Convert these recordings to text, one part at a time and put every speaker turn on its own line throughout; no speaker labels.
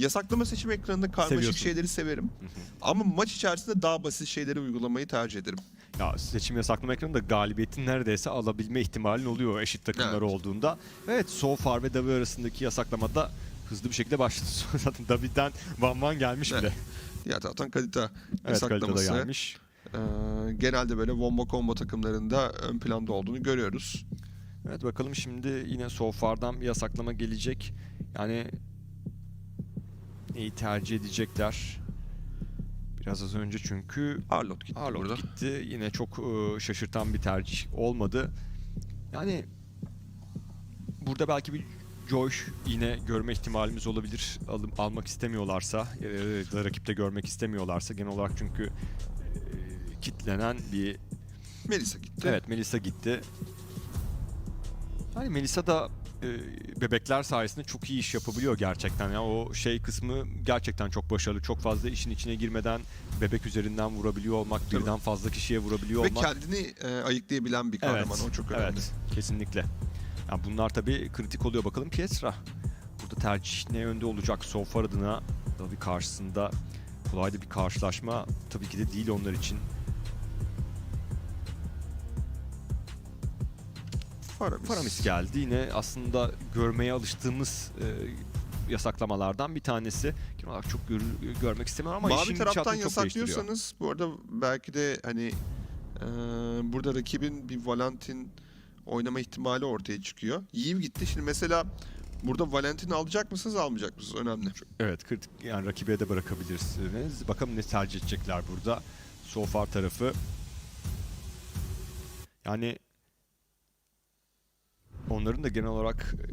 yasaklama seçim ekranında karmaşık
Seviyorsun.
şeyleri severim. Ama maç içerisinde daha basit şeyleri uygulamayı tercih ederim.
Ya seçim yasaklama ekranında galibiyetin neredeyse alabilme ihtimalin oluyor eşit takımlar
Evet.
olduğunda. Evet Sofar ve Davi arasındaki yasaklamada hızlı bir şekilde başladı. Zaten Davi'den Van Van gelmiş
Evet.
bile.
Kalite
Evet Kalita da
yasaklaması.
gelmiş.
Ee, genelde böyle bomba combo takımlarında ön planda olduğunu görüyoruz.
Evet bakalım şimdi yine Sofar'dan bir yasaklama gelecek. Yani neyi tercih edecekler? Biraz az önce çünkü
Arlot gitti
Arlott
burada.
gitti. Yine çok e, şaşırtan bir tercih olmadı. Yani burada belki bir Joy yine görme ihtimalimiz olabilir. Alım, almak istemiyorlarsa e, da rakipte görmek istemiyorlarsa genel olarak çünkü e, kitlenen bir
Melisa gitti.
Evet Melisa gitti. Yani Melisa da e, bebekler sayesinde çok iyi iş yapabiliyor gerçekten. Ya o şey kısmı gerçekten çok başarılı. Çok fazla işin içine girmeden bebek üzerinden vurabiliyor olmak,
Tabii.
birden fazla kişiye vurabiliyor
Ve
olmak.
kendini e, ayıklayabilen bir kahraman. O çok önemli.
Evet, kesinlikle. Yani bunlar tabii kritik oluyor. Bakalım Pietra. Burada tercih ne yönde olacak? Sofar adına tabii karşısında kolay da bir karşılaşma tabii ki de değil onlar için.
Faramis.
Faramis geldi. Yine aslında görmeye alıştığımız e, yasaklamalardan bir tanesi. Genel olarak çok gör- görmek istemiyorum ama
Mavi
işin
taraftan yasaklıyorsanız bu arada belki de hani e, burada rakibin bir Valentin oynama ihtimali ortaya çıkıyor. Yiv gitti. Şimdi mesela burada Valentin'i alacak mısınız almayacak mısınız? Önemli.
Evet kritik yani rakibe de bırakabilirsiniz. Bakalım ne tercih edecekler burada. Sofar tarafı. Yani onların da genel olarak e,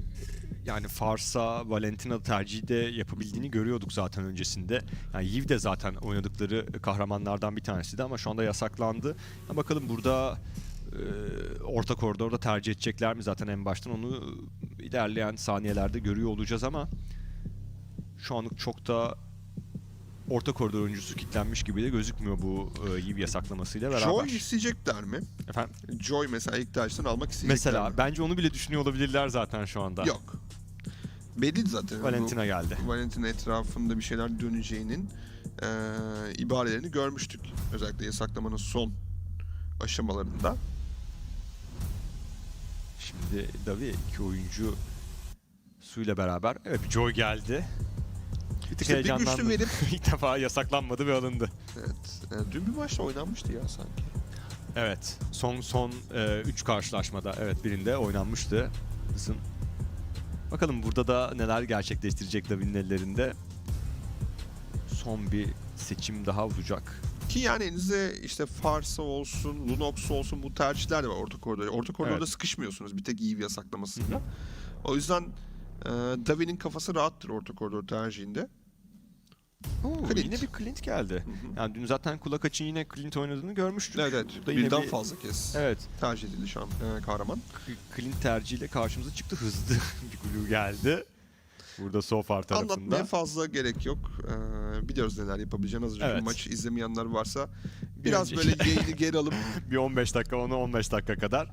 yani Farsa, Valentina tercihi de yapabildiğini görüyorduk zaten öncesinde. Yani Yiv de zaten oynadıkları kahramanlardan bir tanesiydi ama şu anda yasaklandı. Ya bakalım burada e, orta koridorda tercih edecekler mi zaten en baştan onu ilerleyen saniyelerde görüyor olacağız ama şu anlık çok da orta koridor oyuncusu kitlenmiş gibi de gözükmüyor bu e, Yiv yasaklamasıyla beraber.
Joy isteyecekler mi?
Efendim?
Joy mesela ilk tercihten almak isteyecekler
Mesela
mi?
bence onu bile düşünüyor olabilirler zaten şu anda.
Yok. Belli zaten.
Valentina geldi.
Bu Valentina etrafında bir şeyler döneceğinin e, ibarelerini görmüştük. Özellikle yasaklamanın son aşamalarında.
Şimdi Davi iki oyuncu suyla beraber evet Joy geldi. Bir tık
İşte bir güçlü
heyecanlandım.
verip
İlk defa yasaklanmadı ve alındı.
Evet. e, dün bir maçta oynanmıştı ya sanki.
Evet. Son son 3 karşılaşmada evet birinde oynanmıştı. Kızın. Bakalım burada da neler gerçekleştirecek Davi'nin ellerinde. Son bir seçim daha olacak.
Ki yani elinizde işte Farsa olsun, Lunox olsun bu tercihler de var orta koridorda. Orta koridorda
Evet.
sıkışmıyorsunuz bir tek iyi yasaklamasıyla. O yüzden e, Davi'nin kafası rahattır orta koridor tercihinde.
Oo,
Clint.
Yine bir Clint geldi. Yani dün zaten kulak açın yine Clint oynadığını görmüştük.
Evet evet.
Burada
Birden
bir-
fazla kez
Evet.
tercih edildi şu an e, kahraman.
Clint tercihiyle karşımıza çıktı. Hızlı bir glue geldi. Burada Sofar tarafında.
Anlatmaya fazla gerek yok. Ee, biliyoruz neler yapabileceğini. Az
Evet.
maç izlemeyenler varsa
Bir
biraz
önceki-
böyle yayını geri alıp
bir 15 dakika onu 15 dakika kadar.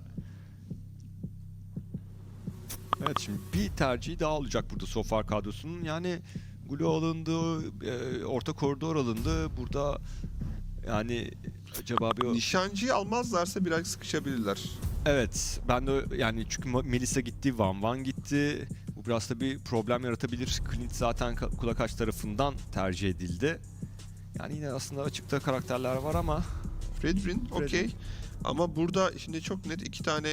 Evet şimdi bir tercihi daha olacak burada Sofar kadrosunun. Yani Gulu alındı, e, orta koridor alındı. Burada yani acaba bir...
nişancıyı almazlarsa biraz sıkışabilirler.
Evet ben de yani çünkü Melisa gitti, Van Van gitti. Bu biraz da bir problem yaratabilir. Clint zaten ka- kulak tarafından tercih edildi. Yani yine aslında açıkta karakterler var ama
Fredrin okey. Ama burada şimdi çok net iki tane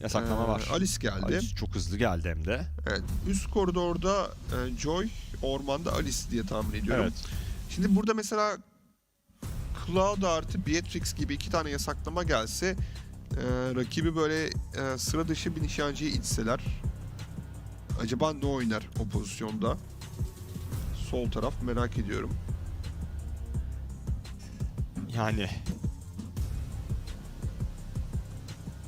yasaklama
e,
var.
Alice geldi.
Alice çok hızlı geldi hem de.
Evet. Üst koridorda e, Joy, ormanda Alice diye tahmin ediyorum.
Evet.
Şimdi burada mesela Cloud artı Beatrix gibi iki tane yasaklama gelse e, rakibi böyle e, sıra dışı bir nişancıyı itseler acaba ne oynar o pozisyonda? Sol taraf merak ediyorum.
Yani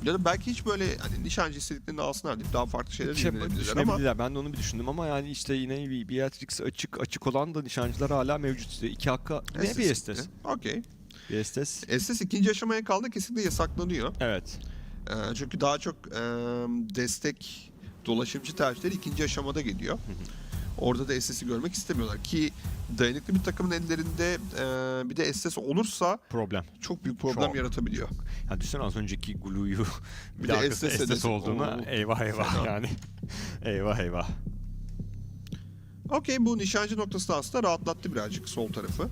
Ya da belki hiç böyle hani nişancı istediklerini alsınlar deyip daha farklı şeyler
şey
deneyebilirler ama
düşünebilirler. Ben de onu bir düşündüm ama yani işte yine bir Beatrix açık açık olan da nişancılar hala mevcut. İşte iki hakka ne bir estes.
Okey.
Bir estes.
Estes ikinci aşamaya kaldı kesinlikle yasaklanıyor.
Evet.
Ee, çünkü daha çok e, destek dolaşımcı tercihleri ikinci aşamada geliyor. Orada da SS'i görmek istemiyorlar ki dayanıklı bir takımın ellerinde e, bir de SS olursa
Problem.
çok büyük problem
Çok.
yaratabiliyor.
Ya düşünsene az önceki Glue'yu bir,
Bir
de
SS
SS olduğuna
Oo.
eyvah eyvah
Fena.
yani. eyvah eyvah.
Okey bu nişancı noktası da aslında rahatlattı birazcık sol tarafı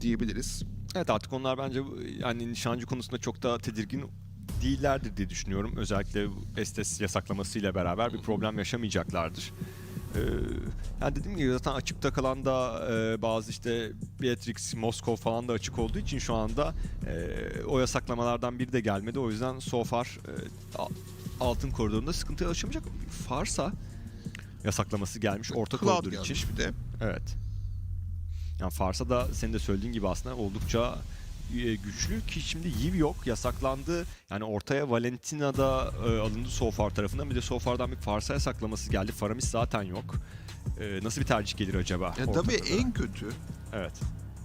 diyebiliriz.
Evet artık onlar bence yani nişancı konusunda çok da tedirgin değillerdir diye düşünüyorum. Özellikle Estes yasaklamasıyla beraber bir problem yaşamayacaklardır. Ee, yani dediğim gibi zaten açıkta kalan da e, bazı işte Beatrix, Moskov falan da açık olduğu için şu anda e, o yasaklamalardan biri de gelmedi. O yüzden so far e, altın koridorunda sıkıntı yaşamayacak. Farsa yasaklaması gelmiş orta
Cloud
koridor için.
bir de.
Evet. Yani Fars'a da senin de söylediğin gibi aslında oldukça güçlü ki şimdi Yiv yok yasaklandı. Yani ortaya Valentina da e, alındı Sofar tarafından. Bir de Sofar'dan bir Fars'a yasaklaması geldi. Faramis zaten yok. E, nasıl bir tercih gelir acaba?
Ya
orta
tabii en kötü
Evet.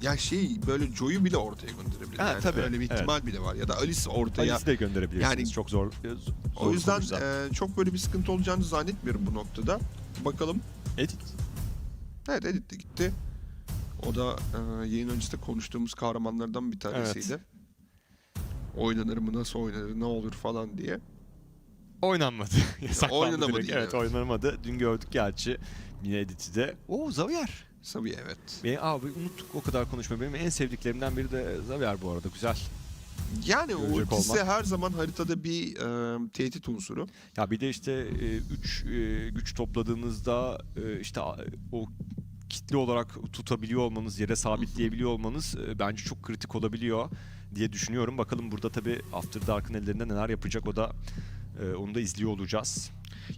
ya şey böyle Joe'yu bile ortaya gönderebilir.
Ha,
yani
tabii,
öyle bir
evet.
ihtimal bile var. Ya da Alice ortaya.
Alice'i de gönderebilirsiniz.
Yani-
çok zor. e, z-
o
zor
yüzden e, çok böyle bir sıkıntı olacağını zannetmiyorum bu noktada. Bakalım.
Edit.
Evet Edith de gitti. O da e, yayın öncesinde konuştuğumuz kahramanlardan bir tanesiydi. Oynanır mı, nasıl oynanır, ne olur falan diye.
Oynanmadı. Yasaklandı
oynanamadı
direkt.
yine,
Evet,
evet.
oynanamadı. Dün gördük gerçi. Yine Edit'i de. Oo Xavier.
Sabi evet.
Benim, abi unuttuk o kadar konuşmayı. Benim en sevdiklerimden biri de Xavier bu arada. Güzel.
Yani o
Görecek
ultisi
olmak.
her zaman haritada bir e, tehdit unsuru.
Ya bir de işte 3 güç topladığınızda e, işte a- o kitle olarak tutabiliyor olmanız, yere sabitleyebiliyor olmanız e, bence çok kritik olabiliyor diye düşünüyorum. Bakalım burada tabii After Dark'ın ellerinde neler yapacak o da e, onu da izliyor olacağız.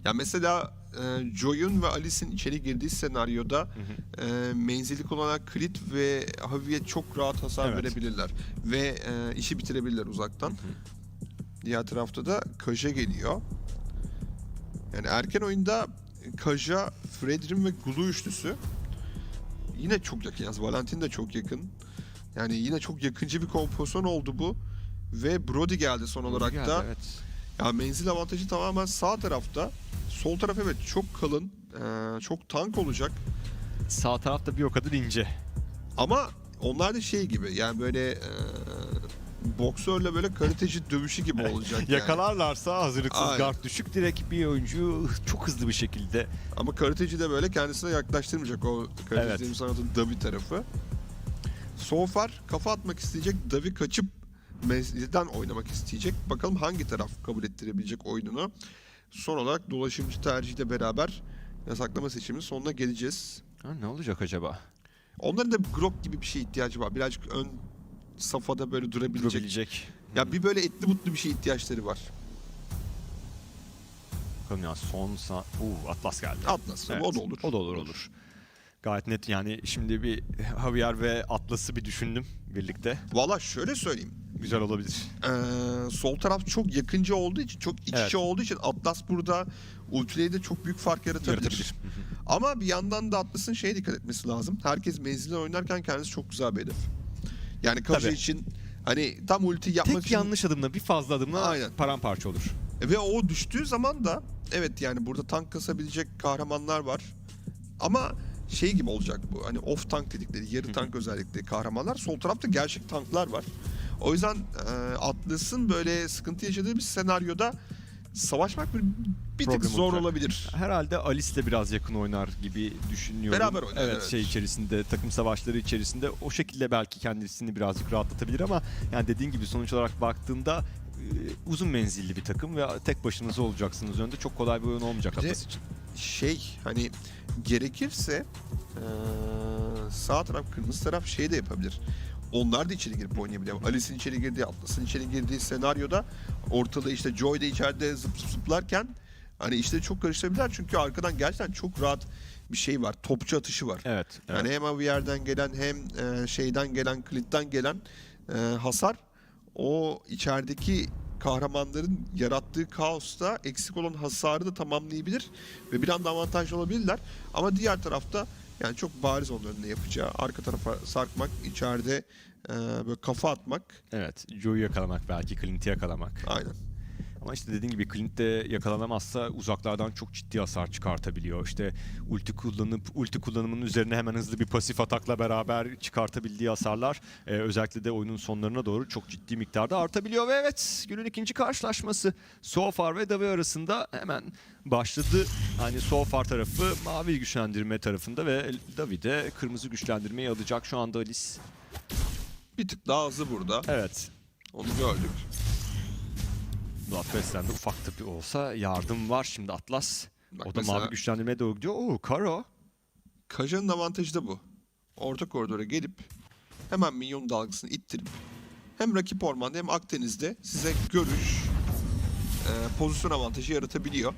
Ya mesela e, Joy'un ve Alice'in içeri girdiği senaryoda
Hı hı.
e, menzilik olarak Crit ve Havi'ye çok rahat hasar
Evet.
verebilirler. Ve e, işi bitirebilirler uzaktan. Diğer tarafta da Kaja geliyor. Yani erken oyunda Kaja, Fredrin ve Gulu üçlüsü yine çok yakın. Yani Valentin de çok yakın. Yani yine çok yakıncı bir kompozisyon oldu bu. Ve Brody geldi son olarak
Geldi,
da.
evet.
Ya menzil avantajı tamamen sağ tarafta. Sol taraf evet çok kalın, eee, çok tank olacak.
Sağ tarafta bir o kadar ince.
Ama onlar da şey gibi yani böyle eee boksörle böyle karateci dövüşü gibi olacak yani.
Yakalarlarsa hazırlıksız
Aynen.
guard düşük direkt bir oyuncu çok hızlı bir şekilde
Ama karateci de böyle kendisine yaklaştırmayacak o karateci
Evet.
sanatın Davi tarafı. So far kafa atmak isteyecek, Davi kaçıp menzilden oynamak isteyecek. Bakalım hangi taraf kabul ettirebilecek oyununu. Son olarak dolaşımcı tercihiyle beraber yasaklama seçiminin sonuna geleceğiz.
ha, ne olacak acaba?
Onların da bir Grok gibi bir şeye ihtiyacı var. Birazcık ön safhada böyle durabilecek.
Durabilecek.
Ya bir böyle etli mutlu bir şeye ihtiyaçları var.
Bakalım ya son sa- Uu, Atlas geldi.
Atlas
Evet,
o da olur.
O da olur olur. Gayet net yani şimdi bir Javier ve Atlas'ı bir düşündüm birlikte.
Valla şöyle söyleyeyim.
Güzel olabilir.
Ee, sol taraf çok yakınca olduğu için, çok iç
Evet.
içe olduğu için Atlas burada ultileyde çok büyük fark yaratabilir.
Yaratabilir.
Ama bir yandan da Atlas'ın şeye dikkat etmesi lazım. Herkes menzilden oynarken kendisi çok güzel bir hedef. Yani Kaja
Tabii.
için hani tam ulti yapmak
Tek
için
yanlış adımla bir fazla adımla
Aynen.
paramparça olur.
Ve o düştüğü zaman da evet yani burada tank kasabilecek kahramanlar var. Ama şey gibi olacak bu. Hani off tank dedikleri, yarı tank özellikle kahramanlar. Sol tarafta gerçek tanklar var. O yüzden e, Atlas'ın böyle sıkıntı yaşadığı bir senaryoda savaşmak bir, bir tık zor
olacak.
olabilir.
Herhalde Alice'le biraz yakın oynar gibi düşünüyorum.
Beraber oynar,
Evet,
evet.
şey içerisinde, takım savaşları içerisinde o şekilde belki kendisini birazcık rahatlatabilir ama yani dediğin gibi sonuç olarak baktığında e, uzun menzilli bir takım ve tek başınıza olacaksınız önde. Çok kolay bir oyun olmayacak
de-
Atlas için.
Şey hani gerekirse sağ taraf kırmızı taraf şey de yapabilir. Onlar da içeri girip oynayabilir. Alice'in içeri girdiği, Atlas'ın içeri girdiği senaryoda ortada işte Joy da içeride zıp zıp zıplarken hani işleri çok karıştırabilirler çünkü arkadan gerçekten çok rahat bir şey var. Topçu atışı var.
Evet. evet.
Yani hem Avier'den gelen hem e, şeyden gelen, Clint'ten gelen e, hasar o içerideki kahramanların yarattığı kaosta eksik olan hasarı da tamamlayabilir ve bir anda avantajlı olabilirler. Ama diğer tarafta yani çok bariz onların ne yapacağı arka tarafa sarkmak, içeride e, böyle kafa atmak
Evet. Joe'yu yakalamak belki, Clint'i yakalamak.
aynen.
Ama işte dediğim gibi Clint de yakalanamazsa uzaklardan çok ciddi hasar çıkartabiliyor. İşte ulti kullanıp ulti kullanımının üzerine hemen hızlı bir pasif atakla beraber çıkartabildiği hasarlar e, özellikle de oyunun sonlarına doğru çok ciddi miktarda artabiliyor. Ve evet günün ikinci karşılaşması Sofar ve Davi arasında hemen başladı. Hani Sofar tarafı mavi güçlendirme tarafında ve Davi de kırmızı güçlendirmeyi alacak şu anda Alice.
Bir tık daha hızlı burada.
Evet.
Onu gördük.
Bloodfest'ten de ufak tabi olsa yardım var. Şimdi Atlas
Bak
o da
mesela
mavi güçlendirmeye doğru gidiyor. Oo Karo.
Kaja'nın avantajı da bu. Orta koridora gelip hemen minyon dalgasını ittirip hem rakip ormanda hem Akdeniz'de size görüş, e, pozisyon avantajı yaratabiliyor.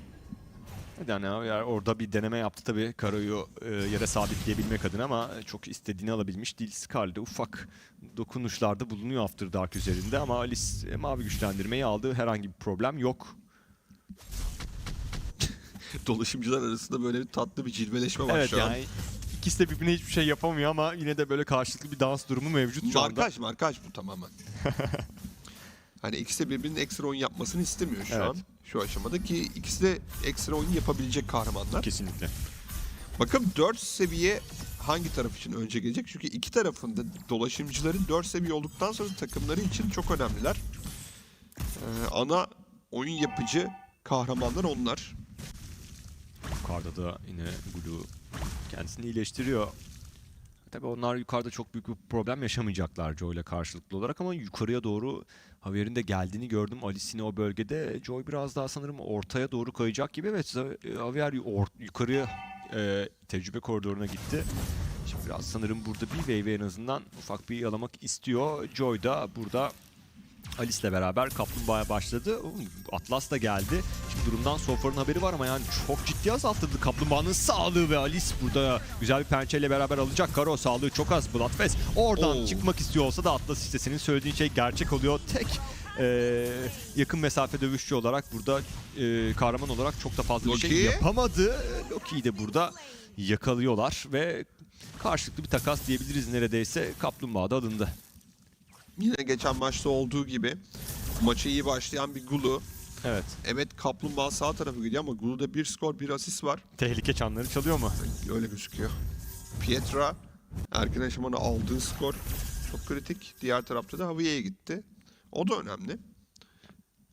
Yani orada bir deneme yaptı tabii Karo'yu e, yere sabitleyebilmek adına ama çok istediğini alabilmiş değil. Skarl'de ufak dokunuşlarda bulunuyor After Dark üzerinde ama Alice e, mavi güçlendirmeyi aldı. Herhangi bir problem yok.
Dolaşımcılar arasında böyle bir tatlı bir cilveleşme var
evet
şu an.
yani ikisi de birbirine hiçbir şey yapamıyor ama yine de böyle karşılıklı bir dans durumu mevcut şu anda.
Markaj, markaj bu tamamen. hani ikisi de birbirinin ekstra oyun yapmasını istemiyor şu
Evet.
an. Şu aşamada ki ikisi de ekstra oyun yapabilecek kahramanlar.
Kesinlikle.
Bakın 4 seviye hangi taraf için önce gelecek? Çünkü iki tarafında dolaşımcıların 4 seviye olduktan sonra takımları için çok önemliler. Ee, ana oyun yapıcı kahramanlar onlar.
Yukarıda da yine Blue kendisini iyileştiriyor. Tabii onlar yukarıda çok büyük bir problem yaşamayacaklar Joy ile karşılıklı olarak ama yukarıya doğru Javier'in de geldiğini gördüm. Alice'in o bölgede Joy biraz daha sanırım ortaya doğru kayacak gibi. Evet Javier or- yukarıya e, tecrübe koridoruna gitti. Şimdi biraz sanırım burada bir wave en azından ufak bir yalamak istiyor. Joy da burada Alice'le beraber kaplumbağaya başladı. Atlas da geldi. Şimdi durumdan Sofar'ın haberi var ama yani çok ciddi azalttırdı kaplumbağanın sağlığı ve Alice burada güzel bir pençeyle beraber alacak. Karo sağlığı çok az Bloodfest. Oradan
Oo.
çıkmak istiyor olsa da Atlas işte senin söylediğin şey gerçek oluyor. Tek eee, yakın mesafe dövüşçü olarak burada eee, kahraman olarak çok da fazla bir şey
Loki.
yapamadı. Loki'yi de burada yakalıyorlar ve karşılıklı bir takas diyebiliriz neredeyse. Kaplumbağa da alındı.
Yine geçen maçta olduğu gibi maça iyi başlayan bir Gulu.
Evet.
Evet Kaplumbağa sağ tarafı gidiyor ama Gulu'da bir skor bir asist var.
Tehlike çanları çalıyor mu?
Öyle gözüküyor. Pietra erken aşamada aldığı skor çok kritik. Diğer tarafta da Javier'e gitti. O da önemli.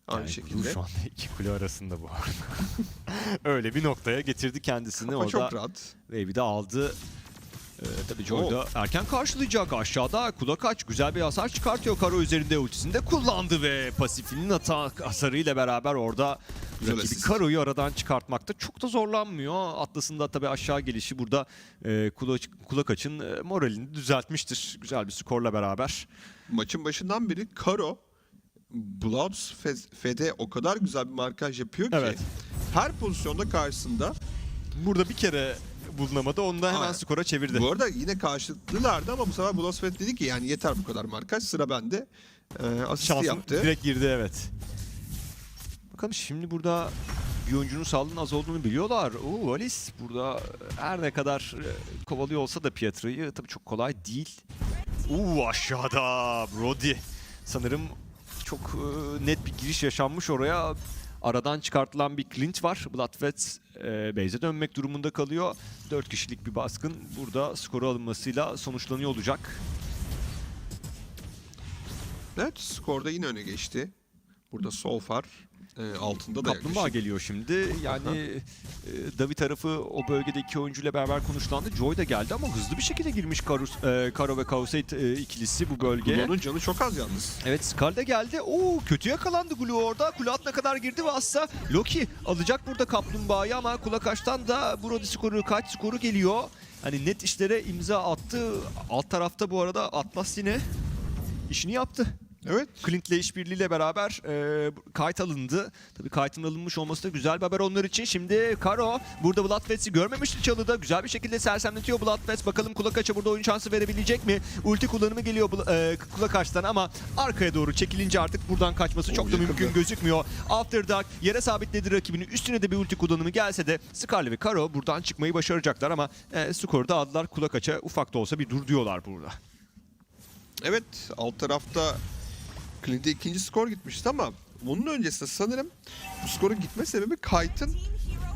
Aynı
Yani
şekilde.
Şu anda iki kule arasında bu arada. Öyle bir noktaya getirdi kendisini.
Ama
Orada
çok rahat.
Wave'i de aldı. Ee, tabii Joy da erken karşılayacak. Aşağıda kulak aç. Güzel bir hasar çıkartıyor. Karo üzerinde ultisini de kullandı ve pasifinin atak hasarıyla beraber orada
Güzel
rakibi. Karo'yu aradan çıkartmakta çok da zorlanmıyor. Atlas'ın da tabii aşağı gelişi burada e, kulak, kulak açın e, moralini düzeltmiştir. Güzel bir skorla beraber.
Maçın başından beri Karo Bloods Fede o kadar güzel bir markaj yapıyor ki
Evet.
her pozisyonda karşısında.
Burada bir kere bulunamadı. Onu da hemen
Aynen.
skora çevirdi.
Bu arada yine karşılıklılardı ama bu sefer Bloods Fede dedi ki yani yeter bu kadar markaj sıra bende. Ee, asisti
Şansın
yaptı.
direkt girdi evet. Bakalım şimdi burada bir oyuncunun sağlığının az olduğunu biliyorlar. Oo Alice burada her ne kadar e, kovalıyor olsa da Pietra'yı tabii çok kolay değil. Oo aşağıda Brody. Sanırım çok e, net bir giriş yaşanmış oraya. Aradan çıkartılan bir Clint var. Bloodfett e, base'e dönmek durumunda kalıyor. 4 kişilik bir baskın burada skoru alınmasıyla sonuçlanıyor olacak.
Evet skorda yine öne geçti. Burada Solfar e, altında da
Kaplumbağa
yaklaşık.
geliyor şimdi. Yani e, Davi tarafı o bölgede iki oyuncuyla beraber konuşlandı. Joy da geldi ama hızlı bir şekilde girmiş Karus, e, Karo ve Kauseit e, ikilisi bu bölgeye.
Glu'nun canı çok az yalnız.
Evet Scar da geldi. Oo kötü yakalandı Gulu orada. Kule altına kadar girdi ve aslında Loki alacak burada kaplumbağayı ama Kulakaş'tan da Brody skoru kaç skoru geliyor. Hani net işlere imza attı. Alt tarafta bu arada Atlas yine işini yaptı.
Evet.
Clint'le işbirliğiyle beraber e, kayıt alındı. Tabii kayıtın alınmış olması da güzel bir haber onlar için. Şimdi Karo burada Bloodfest'i görmemişti çalıda. Güzel bir şekilde sersemletiyor Bloodfest. Bakalım kulak açı burada oyun şansı verebilecek mi? Ulti kullanımı geliyor e, kulak açtan ama arkaya doğru çekilince artık buradan kaçması çok da mümkün gözükmüyor. After Dark yere sabitledi rakibini. Üstüne de bir ulti kullanımı gelse de Scarlet ve Karo buradan çıkmayı başaracaklar ama e, skoru da aldılar. Kulak açı ufak da olsa bir dur diyorlar burada.
Evet alt tarafta Clint'e ikinci skor gitmişti ama bunun öncesinde sanırım bu skorun gitme sebebi Kite'ın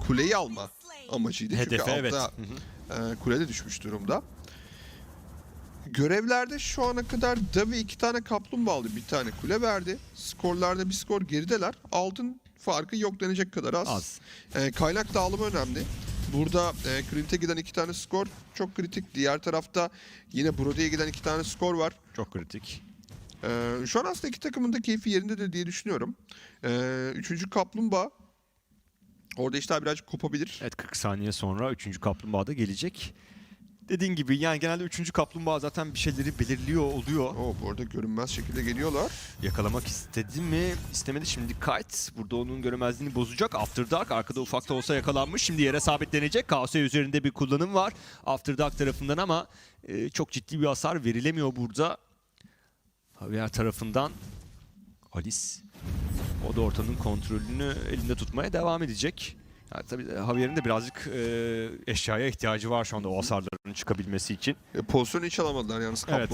kuleyi alma amacıydı.
Hedefe
Çünkü
evet.
altta e, kulede düşmüş durumda. Görevlerde şu ana kadar Davi iki tane kaplumbağa aldı. Bir tane kule verdi. Skorlarda bir skor gerideler. Altın farkı yok denecek kadar az.
Az.
E, kaynak dağılımı önemli. Burada e, Clint'e giden iki tane skor çok kritik. Diğer tarafta yine Brody'ye giden iki tane skor var.
Çok kritik.
Ee, şu an aslında iki takımın da keyfi yerindedir diye düşünüyorum. Ee, üçüncü kaplumbağa orada işler birazcık kopabilir.
Evet 40 saniye sonra 3. kaplumbağa da gelecek. Dediğin gibi yani genelde 3. kaplumbağa zaten bir şeyleri belirliyor oluyor.
Oo, bu arada görünmez şekilde geliyorlar.
Yakalamak istedi mi? İstemedi. Şimdi Kite burada onun göremezliğini bozacak. After Dark arkada ufak da olsa yakalanmış. Şimdi yere sabitlenecek. KS üzerinde bir kullanım var. After Dark tarafından ama e, çok ciddi bir hasar verilemiyor burada. Javier tarafından Alice o da ortanın kontrolünü elinde tutmaya devam edecek. Yani tabii Javier'in de birazcık e, eşyaya ihtiyacı var şu anda o hasarların çıkabilmesi için.
E, pozisyonu hiç alamadılar yalnız
Evet.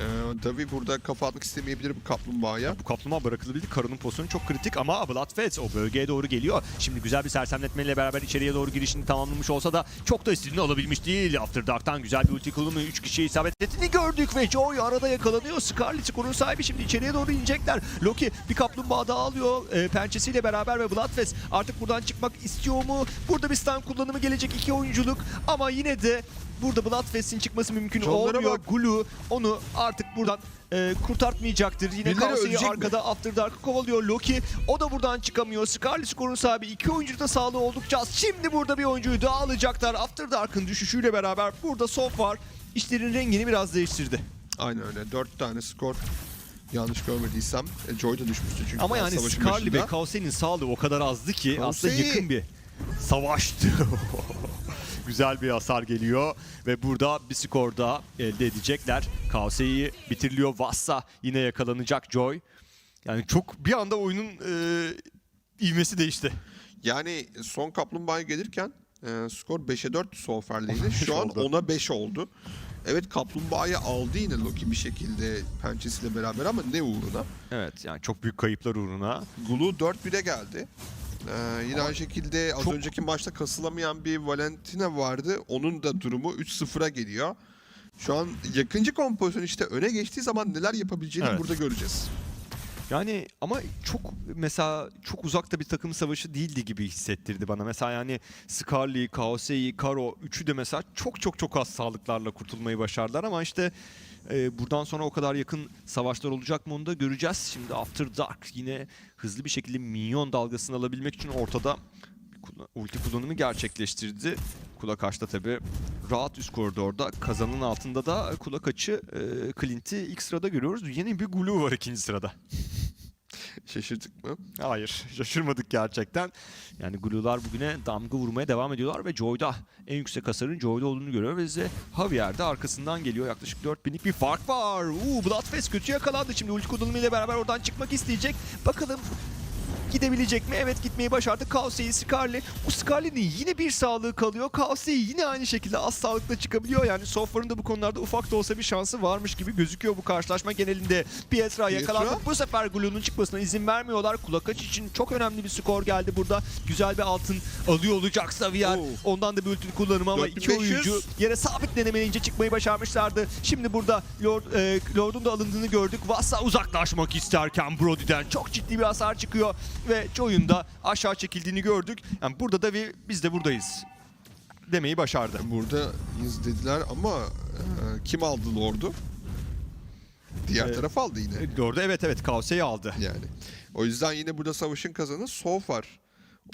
Ee, Davi burada kafa atmak istemeyebilir bu kaplumbağaya.
Bu kaplumbağa bırakılabildi. Karının pozisyonu çok kritik ama Bloodfest o bölgeye doğru geliyor. Şimdi güzel bir sersemletmeyle beraber içeriye doğru girişini tamamlamış olsa da çok da istediğini alabilmiş değil. After Dark'tan güzel bir ulti kullanımı 3 kişiye isabet ettiğini gördük ve Joy arada yakalanıyor. Scarlet skorun sahibi şimdi içeriye doğru inecekler. Loki bir kaplumbağa daha alıyor e, pençesiyle beraber ve Bloodfest artık buradan çıkmak istiyor mu? Burada bir stun kullanımı gelecek iki oyunculuk ama yine de burada Bloodfest'in çıkması mümkün
Jonlara
olmuyor.
bak.
Gulu onu artık buradan e, kurtartmayacaktır. Yine Kelsey'i
ölecek mi?
arkada After Dark'ı kovalıyor Loki. O da buradan çıkamıyor. Scarlet skorun sahibi iki oyuncu da sağlığı oldukça az. Şimdi burada bir oyuncuyu daha alacaklar. After Dark'ın düşüşüyle beraber burada Sof var. İşlerin rengini biraz değiştirdi.
Aynen öyle. Dört tane skor. Yanlış görmediysem. E, Joy da düşmüştü çünkü.
Ama yani Scarlet ve. Kelsey'nin sağlığı o kadar azdı ki aslında
Kelsey!
yakın bir savaştı. Güzel bir hasar geliyor ve burada bir skor daha elde edecekler. Kelsey'i bitiriliyor. Vassa yine yakalanacak Joy. Yani çok bir anda oyunun e, ivmesi değişti.
Yani son kaplumbağaya gelirken e, skor 5'e 4 Sofer'leydi. Şu an
oldu.
10'a 5 oldu. Evet kaplumbağayı aldı yine Loki bir şekilde pençesiyle beraber ama ne uğruna?
Evet yani çok büyük kayıplar uğruna.
Gulu 4-1'e geldi. Ee, yine aynı şekilde az
çok-
önceki maçta kasılamayan bir Valentina vardı. Onun da durumu 3-0'a geliyor. Şu an yakıncı kompozisyon işte öne geçtiği zaman neler yapabileceğini
Evet.
burada göreceğiz.
Yani ama çok mesela çok uzakta bir takım savaşı değildi gibi hissettirdi bana. Mesela yani Scarly, Kaosei, Karo üçü de mesela çok çok çok az sağlıklarla kurtulmayı başardılar ama işte e, buradan sonra o kadar yakın savaşlar olacak mı onu da göreceğiz. Şimdi After Dark yine hızlı bir şekilde minyon dalgasını alabilmek için ortada ulti kullanımı gerçekleştirdi. Kulak açta tabi rahat üst koridorda kazanın altında da kulak açı e, Clint'i ilk sırada görüyoruz. Yeni bir Gulu var ikinci sırada.
Şaşırdık mı?
Hayır, şaşırmadık gerçekten. Yani Glue'lar bugüne damga vurmaya devam ediyorlar ve Joy'da en yüksek hasarın Joy'da olduğunu görüyor ve bize Javier de arkasından geliyor. Yaklaşık 4000'lik bir fark var. Uuu Bloodfest kötü yakalandı. Şimdi ulti kullanımıyla beraber oradan çıkmak isteyecek. Bakalım gidebilecek mi? Evet gitmeyi başardı. Kaosei Scarlet. Bu Scarlet'in yine bir sağlığı kalıyor. Kaosei yine aynı şekilde az sağlıkla çıkabiliyor. Yani Software'ın da bu konularda ufak da olsa bir şansı varmış gibi gözüküyor bu karşılaşma genelinde. Pietra yakalandı. Bu sefer Glue'nun çıkmasına izin vermiyorlar. Kulak aç için çok önemli bir skor geldi burada. Güzel bir altın alıyor olacak Xavier.
Oo.
Ondan da bir ulti kullanımı ama iki
4500.
oyuncu yere sabitlenemeyince çıkmayı başarmışlardı. Şimdi burada Lord, e, Lord'un da alındığını gördük. Vassa uzaklaşmak isterken Brody'den çok ciddi bir hasar çıkıyor ve Joy'un da aşağı çekildiğini gördük. Yani burada da bir, biz de buradayız demeyi başardı.
Burada dediler ama e, kim aldı Lord'u? Diğer
Ee,
taraf aldı yine.
Lord'u evet evet Kaosei'yi aldı.
Yani. O yüzden yine burada savaşın kazanı Sofar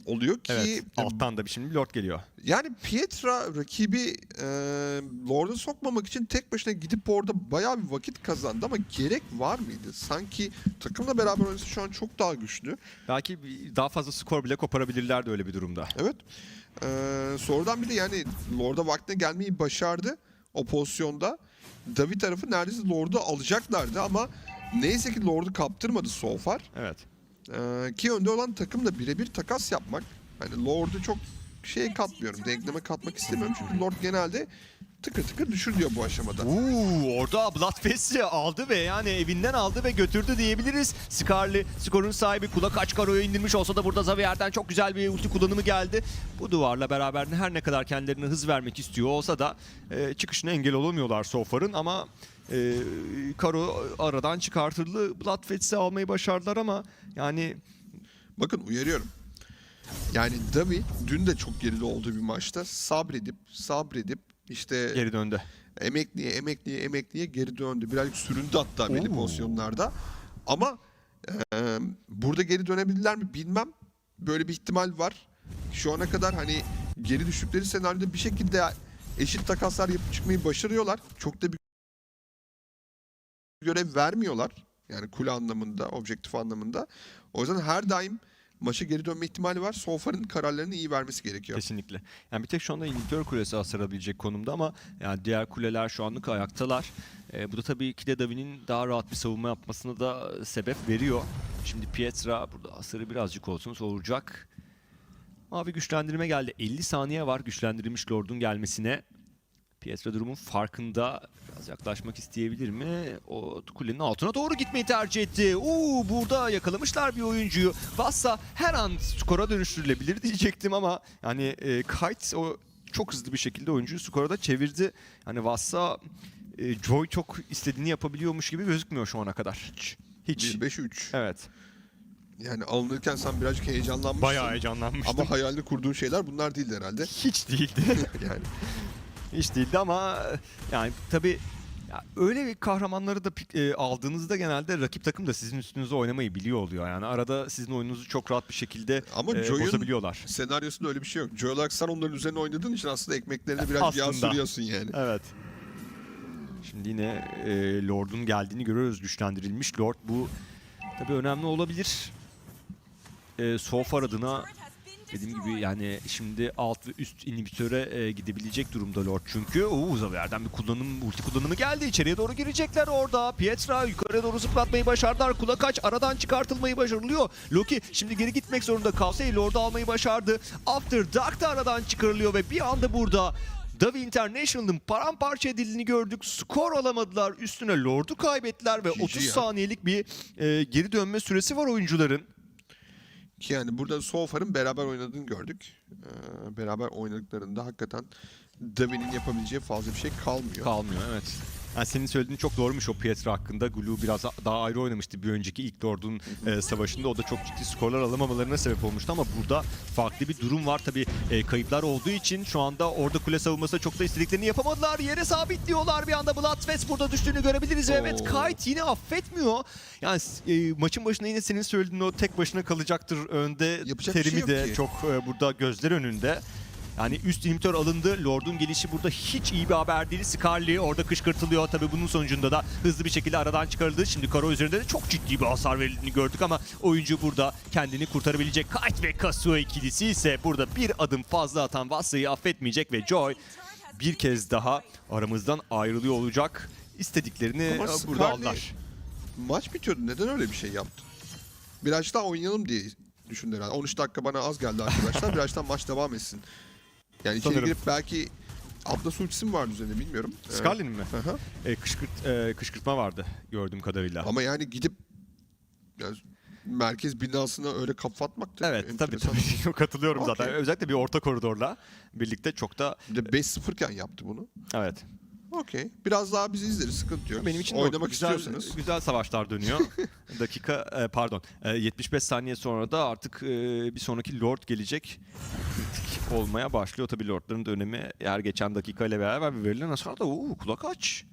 oluyor ki
Evet alttan da bir şimdi Lord geliyor.
Yani Pietra rakibi e, Lord'a sokmamak için tek başına gidip orada bayağı bir vakit kazandı ama gerek var mıydı? Sanki takımla beraber oynasa şu an çok daha güçlü.
Belki daha fazla skor bile koparabilirlerdi öyle bir durumda.
Evet. E, sonradan bir de yani Lord'a vaktine gelmeyi başardı o pozisyonda. Davi tarafı neredeyse Lord'u alacaklardı ama neyse ki Lord'u kaptırmadı so far.
Evet.
Ee, ki önde olan takım da birebir takas yapmak. Hani Lord'u çok şey katmıyorum. Denkleme katmak istemiyorum. Çünkü Lord genelde tıkır tıkır düşür diyor bu aşamada.
Uuu orada Bloodfest'i aldı ve yani evinden aldı ve götürdü diyebiliriz. Scarly skorun sahibi kulak aç Karo'yu indirmiş olsa da burada Xavier'den çok güzel bir ulti kullanımı geldi. Bu duvarla beraber her ne kadar kendilerine hız vermek istiyor olsa da e, çıkışına engel olamıyorlar Sofar'ın ama e, Karo aradan çıkartıldı. Bloodfest'i almayı başardılar ama yani
Bakın uyarıyorum. Yani Davi dün de çok geride olduğu bir maçta sabredip sabredip işte
geri döndü.
emekliye emekliye emekliye geri döndü. Birazcık süründü hatta belli
Oo.
pozisyonlarda. Ama e, burada geri dönebilirler mi bilmem. Böyle bir ihtimal var. Şu ana kadar hani geri düştükleri senaryoda bir şekilde eşit takaslar yapıp çıkmayı başarıyorlar. Çok da bir görev vermiyorlar. Yani kule anlamında, objektif anlamında. O yüzden her daim maça geri dönme ihtimali var. Sofar'ın kararlarını iyi vermesi gerekiyor.
Kesinlikle. Yani bir tek şu anda İngiltere Kulesi hasarabilecek konumda ama yani diğer kuleler şu anlık ayaktalar. Ee, bu da tabii ki de Davi'nin daha rahat bir savunma yapmasına da sebep veriyor. Şimdi Pietra burada hasarı birazcık olsun soğuracak. Mavi güçlendirme geldi. 50 saniye var güçlendirilmiş Lord'un gelmesine. Pietra durumun farkında. Biraz yaklaşmak isteyebilir mi? O kulenin altına doğru gitmeyi tercih etti. Uuu burada yakalamışlar bir oyuncuyu. Vassa her an skora dönüştürülebilir diyecektim ama yani e, Kite o çok hızlı bir şekilde oyuncuyu skora da çevirdi. Yani Vassa e, Joy çok istediğini yapabiliyormuş gibi gözükmüyor şu ana kadar. Hiç. Hiç.
1-5-3.
Evet.
Yani alınırken sen birazcık heyecanlanmışsın.
Bayağı heyecanlanmıştım.
Ama hayalini kurduğun şeyler bunlar değildi herhalde.
hiç değildi.
yani
Hiç değildi ama yani tabii ya öyle bir kahramanları da pik- e, aldığınızda genelde rakip takım da sizin üstünüze oynamayı biliyor oluyor. Yani arada sizin oyununuzu çok rahat bir şekilde
Ama
e,
Joy'un-
bozabiliyorlar.
senaryosunda öyle bir şey yok. Joe olarak sen onların üzerine oynadığın için aslında ekmeklerine biraz yağ
Aslında.
sürüyorsun yani.
Evet. Şimdi yine e, Lord'un geldiğini görüyoruz. Güçlendirilmiş Lord. Bu tabii önemli olabilir. E, Sofar adına dediğim gibi yani şimdi alt ve üst inhibitöre e, gidebilecek durumda Lord çünkü. Oo Xavier'den bir kullanım, ulti kullanımı geldi. İçeriye doğru girecekler orada. Pietra yukarıya doğru zıplatmayı başardılar. Kulak aç aradan çıkartılmayı başarılıyor. Loki şimdi geri gitmek zorunda kalsa Lord'u almayı başardı. After Dark da aradan çıkarılıyor ve bir anda burada Davi International'ın paramparça edildiğini gördük. Skor alamadılar. Üstüne Lord'u kaybettiler ve
GG
30
ya.
saniyelik bir e, geri dönme süresi var oyuncuların.
Ki yani burada Sofar'ın beraber oynadığını gördük. Ee, beraber oynadıklarında hakikaten Davi'nin yapabileceği fazla bir şey kalmıyor.
Kalmıyor evet. Yani senin söylediğin çok doğruymuş o Pietra hakkında. Glu biraz daha ayrı oynamıştı bir önceki ilk Lord'un e, savaşında. O da çok ciddi skorlar alamamalarına sebep olmuştu ama burada farklı bir durum var. Tabii e, kayıplar olduğu için şu anda orada kule savunması çok da istediklerini yapamadılar. Yere sabitliyorlar bir anda. Bloodfest burada düştüğünü görebiliriz. ve Evet
Oo.
Kite yine affetmiyor. Yani e, maçın başında yine senin söylediğin o tek başına kalacaktır önde
Yapacak
terimi
şey
de
ki.
çok e, burada gözler önünde. Yani üst inhibitor alındı. Lord'un gelişi burada hiç iyi bir haber değil. Scarly orada kışkırtılıyor. Tabii bunun sonucunda da hızlı bir şekilde aradan çıkarıldı. Şimdi Karo üzerinde de çok ciddi bir hasar verildiğini gördük ama oyuncu burada kendini kurtarabilecek. Kite ve Kazuo ikilisi ise burada bir adım fazla atan Vassa'yı affetmeyecek ve Joy bir kez daha aramızdan ayrılıyor olacak. İstediklerini
Ama
burada
Scarly-
aldılar.
Maç bitiyordu. Neden öyle bir şey yaptı? Biraz daha oynayalım diye düşündü herhalde. 13 dakika bana az geldi arkadaşlar. Biraz daha maç devam etsin. Yani içeri
Sanırım.
girip belki Atlas ultisi mi vardı üzerinde bilmiyorum. Ee,
mi?
aha.
E, kışkırt, e, kışkırtma vardı gördüğüm kadarıyla.
Ama yani gidip yani merkez binasına öyle kafa atmak da
Evet tabii
enteresan.
tabii katılıyorum zaten.
Okey.
Özellikle bir orta koridorla birlikte çok da
Bir de 5-0 iken yaptı bunu.
evet.
Okey. Biraz daha bizi izleriz. Sıkıntı yok.
Benim için de
Oynamak
güzel,
istiyorsanız.
güzel savaşlar dönüyor. Dakika e, pardon e, 75 saniye sonra da artık e, bir sonraki Lord gelecek. Kritik olmaya başlıyor tabii Lord'ların da önemi her geçen dakika ile beraber verilen hasar da oo, kulak aç.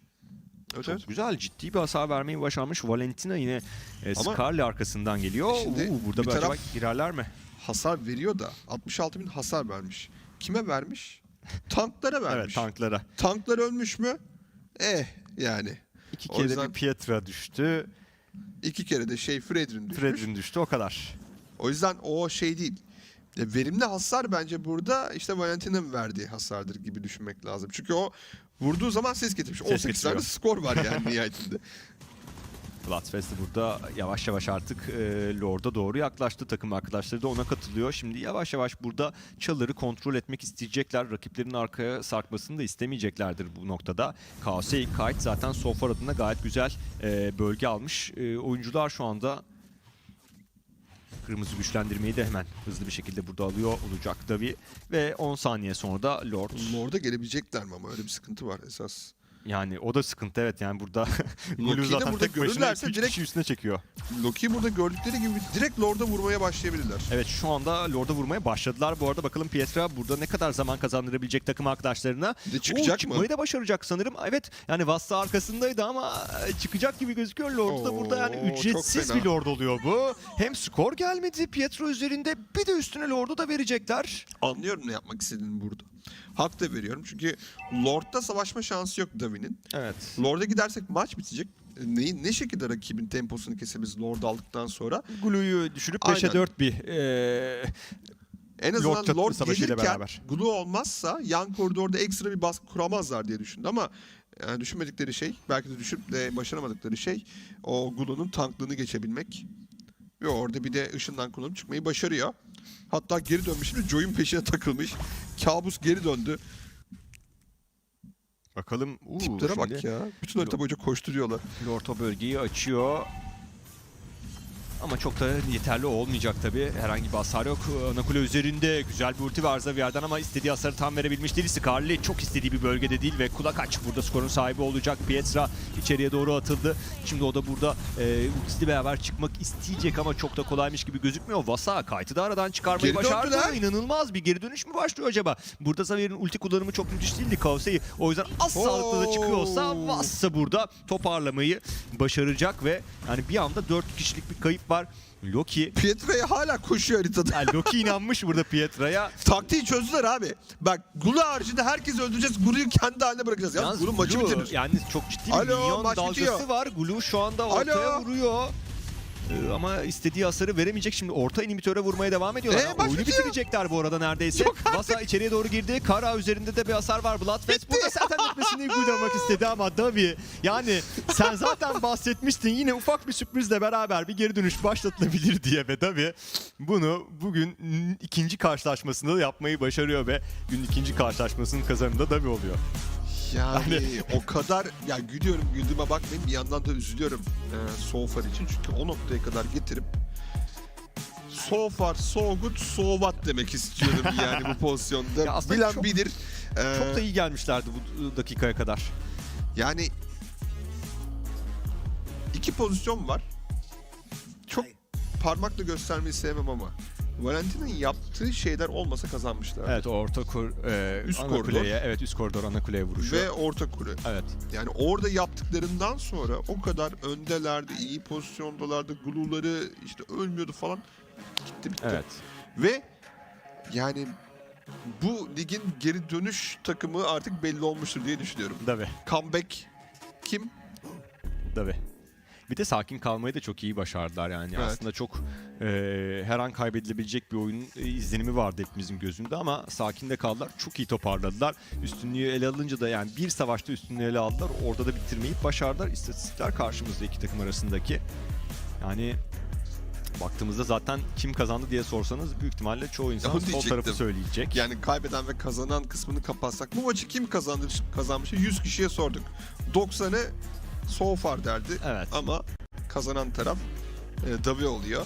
Evet,
Çok
evet.
güzel ciddi bir hasar vermeyi başarmış. Valentina yine e, Scarly arkasından geliyor.
Şimdi
Oo, burada
bir
bir acaba girerler mi?
Hasar veriyor da 66 bin hasar vermiş. Kime vermiş? Tanklara vermiş.
Evet tanklara.
Tanklar ölmüş mü? Eh yani.
İki kere de
yüzden-
bir Pietra düştü.
İki kere de şey Fredrin düşmüş.
Fredrin düştü o kadar.
O yüzden o şey değil. Ya verimli hasar bence burada işte Valentina'nın verdiği hasardır gibi düşünmek lazım. Çünkü o vurduğu zaman ses getirmiş.
Ses
18 tane skor var yani nihayetinde.
Bloodfest burada yavaş yavaş artık e, Lord'a doğru yaklaştı. Takım arkadaşları da ona katılıyor. Şimdi yavaş yavaş burada çalıları kontrol etmek isteyecekler. Rakiplerin arkaya sarkmasını da istemeyeceklerdir bu noktada. KS Kite zaten Sofar adına gayet güzel e, bölge almış. E, oyuncular şu anda Kırmızı güçlendirmeyi de hemen hızlı bir şekilde burada alıyor olacak Davi. Ve 10 saniye sonra da Lord.
Lord'a gelebilecekler mi ama öyle bir sıkıntı var esas.
Yani o da sıkıntı evet yani burada
Loki'yi
Blue
de
zaten
burada
tek başına
görürlerse
2
direkt-
kişi üstüne çekiyor.
Loki'yi burada gördükleri gibi direkt Lord'a vurmaya başlayabilirler.
Evet şu anda Lord'a vurmaya başladılar. Bu arada bakalım Pietra burada ne kadar zaman kazandırabilecek takım arkadaşlarına.
Bir de çıkacak
Oo,
mı?
Çıkmayı da başaracak sanırım. Evet yani Vassa arkasındaydı ama çıkacak gibi gözüküyor. Lord da burada yani
çok
ücretsiz
fena.
bir Lord oluyor bu. Hem skor gelmedi Pietro üzerinde bir de üstüne Lord'u da verecekler.
Anlıyorum ne yapmak istediğini burada. Hak da veriyorum çünkü Lord'da savaşma şansı yok Davi'nin.
Evet.
Lord'a gidersek maç bitecek. Ne, ne şekilde rakibin temposunu kesebiliriz Lord aldıktan sonra?
Glue'yu düşürüp
Aynen.
5'e 4 bir ee,
En azından Lord,
savaşıyla
gelirken
beraber.
Glue olmazsa yan koridorda ekstra bir baskı kuramazlar diye düşündü ama yani düşünmedikleri şey, belki de düşüp de başaramadıkları şey o Glue'nun tanklığını geçebilmek. Ve orada bir de ışından kullanıp çıkmayı başarıyor. Hatta geri dönmüş şimdi Joy'un peşine takılmış. Kabus geri döndü.
bakalım. Uu,
Tiplere bak ya. Bütün harita boyunca koşturuyorlar.
Lord o bölgeyi açıyor. Ama çok da yeterli olmayacak tabi. Herhangi bir hasar yok. Anakule üzerinde güzel bir ulti var Zavier'den ama istediği hasarı tam verebilmiş değil. Scarlet çok istediği bir bölgede değil ve kulak aç. Burada skorun sahibi olacak. Pietra içeriye doğru atıldı. Şimdi o da burada e, ultisiyle beraber çıkmak isteyecek ama çok da kolaymış gibi gözükmüyor. Vasa kaytı da aradan çıkarmayı
Geri
başardı.
döndüler.
İnanılmaz bir geri dönüş mü başlıyor acaba? Burada Zavier'in ulti kullanımı çok müthiş değildi Kaosei. O yüzden az sağlıklı da çıkıyorsa
Oo.
Vassa burada toparlamayı başaracak ve yani bir anda 4 kişilik bir kayıp var. Loki,
Pietra'ya hala koşuyor haritada.
yani Loki inanmış burada Pietra'ya.
Taktiği çözdüler abi. Bak Gulu haricinde herkesi öldüreceğiz. Gulu'yu kendi haline bırakacağız. Ya
Yalnız
Gulu maçı
Glu,
bitirir.
Yani çok ciddi bir
Alo,
minyon
maç
dalgası
bitiyor.
var. Gulu şu anda ortaya
Alo.
vuruyor. Ee, ama istediği hasarı veremeyecek. Şimdi orta inhibitöre vurmaya devam ediyorlar.
Ee,
Oyunu
bitiyor.
bitirecekler bu arada neredeyse. Vasa içeriye doğru girdi. Kara üzerinde de bir hasar var. Bloodfest burada zaten gitmesini uygulamak istedi ama Davi yani sen zaten bahsetmiştin yine ufak bir sürprizle beraber bir geri dönüş başlatılabilir diye ve Davi bunu bugün ikinci karşılaşmasında da yapmayı başarıyor ve günün ikinci karşılaşmasının kazanında Davi oluyor.
Yani o kadar ya gülüyorum güldüğüme bakmayın bir yandan da üzülüyorum e, so far için çünkü o noktaya kadar getirip so far so good so what demek istiyorum yani bu pozisyonda.
Ya
Bilen
çok-
bilir. E,
Çok da iyi gelmişlerdi bu dakikaya kadar.
Yani iki pozisyon var. Çok parmakla göstermeyi sevmem ama Valentina'nın yaptığı şeyler olmasa kazanmışlar.
Evet o orta kur, e,
Üst
ana
koridor.
kuleye, evet üst koridor ana kuleye vuruşu.
Ve orta kule.
evet.
Yani orada yaptıklarından sonra o kadar öndelerdi, iyi pozisyondalardı, gluları işte ölmüyordu falan. Gitti bitti.
Evet.
Ve yani bu ligin geri dönüş takımı artık belli olmuştur diye düşünüyorum.
Davi.
Comeback kim?
Davi. Bir de sakin kalmayı da çok iyi başardılar yani.
Evet.
Aslında çok e, her an kaybedilebilecek bir oyun e, izlenimi vardı hepimizin gözünde ama sakin de kaldılar. Çok iyi toparladılar. Üstünlüğü ele alınca da yani bir savaşta üstünlüğü ele aldılar. Orada da bitirmeyi başardılar. İstatistikler karşımızda iki takım arasındaki. Yani baktığımızda zaten kim kazandı diye sorsanız büyük ihtimalle çoğu insan sol tarafı söyleyecek.
Yani kaybeden ve kazanan kısmını kapatsak bu maçı kim kazandı kazanmış 100 kişiye sorduk. 90'ı so far derdi
Evet.
ama kazanan taraf e, Davi oluyor.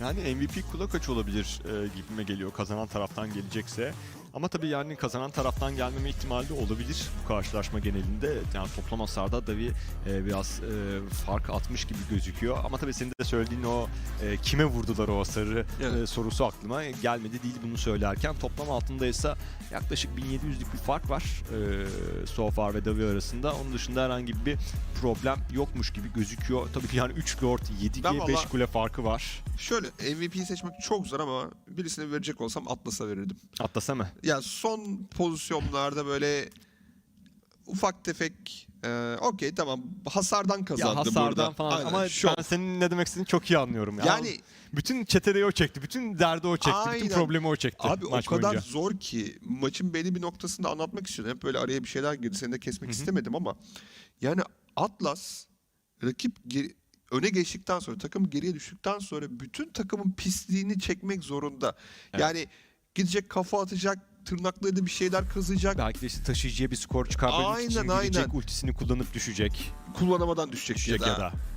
Yani MVP kulak aç olabilir e, gibime geliyor kazanan taraftan gelecekse. Ama tabii yani kazanan taraftan gelmeme ihtimali de olabilir bu karşılaşma genelinde. Yani toplam hasarda Davi e, biraz e, fark atmış gibi gözüküyor. Ama tabii senin de söylediğin o e, kime vurdular o hasarı
Evet.
e, sorusu aklıma gelmedi değil bunu söylerken. Toplam altındaysa yaklaşık 1700'lük bir fark var e, Sofar ve Davi arasında. Onun dışında herhangi bir problem yokmuş gibi gözüküyor. Tabii ki yani 3 Lord, 7
Ben
G, 5
valla-
kule farkı var.
Şöyle MVP'yi seçmek çok zor ama birisini verecek olsam Atlas'a verirdim.
Atlasa mı?
Ya son pozisyonlarda böyle ufak tefek e, okey tamam hasardan kazandı
Ya hasardan
burada.
falan
Aynen,
ama
şov.
ben senin ne demek istediğini çok iyi anlıyorum. Ya.
Yani
bütün çetereyi o çekti, bütün derdi o çekti,
Aynen.
bütün problemi o çekti
Abi
maç
o kadar
boyunca.
zor ki maçın belli bir noktasında anlatmak istiyordum. Hep böyle araya bir şeyler girdi. Seni de kesmek
Hı hı.
istemedim ama yani Atlas rakip geri- öne geçtikten sonra takım geriye düştükten sonra bütün takımın pisliğini çekmek zorunda.
Evet.
Yani gidecek kafa atacak, tırnaklarıyla bir şeyler kazıyacak,
Belki de işte taşıyıcıya bir skor çıkarmak için
Aynen,
gidecek ultisini kullanıp düşecek.
kullanamadan düşecek,
Düşecek ya da.